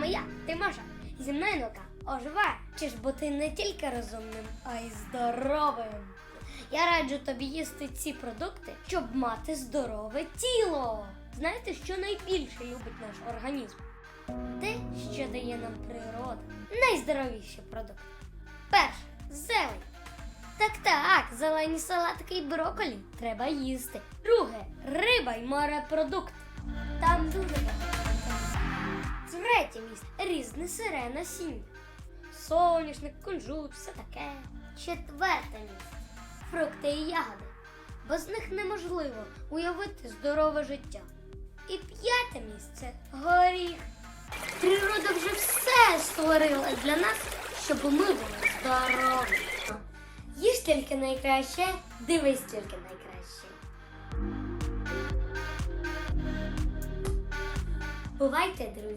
вами я, Тимоша. Зі мною наука оживає. Чи ж бути не тільки розумним, а й здоровим. Я раджу тобі їсти ці продукти, щоб мати здорове тіло. Знаєте, що найбільше любить наш організм? Те, що дає нам природа. Найздоровіші продукти. Перше зелень. Так так, зелені салатики і брокколі треба їсти. Друге риба й морепродукти. Там дуже багато. Різне сире насіння. Соняшник, кунжут, все таке. Четверте місце фрукти і ягоди. Без них неможливо уявити здорове життя. І п'яте місце горіх. Природа вже все створила для нас, щоб ми були здорові. Їж тільки найкраще, дивись тільки найкраще. Бувайте, друзі!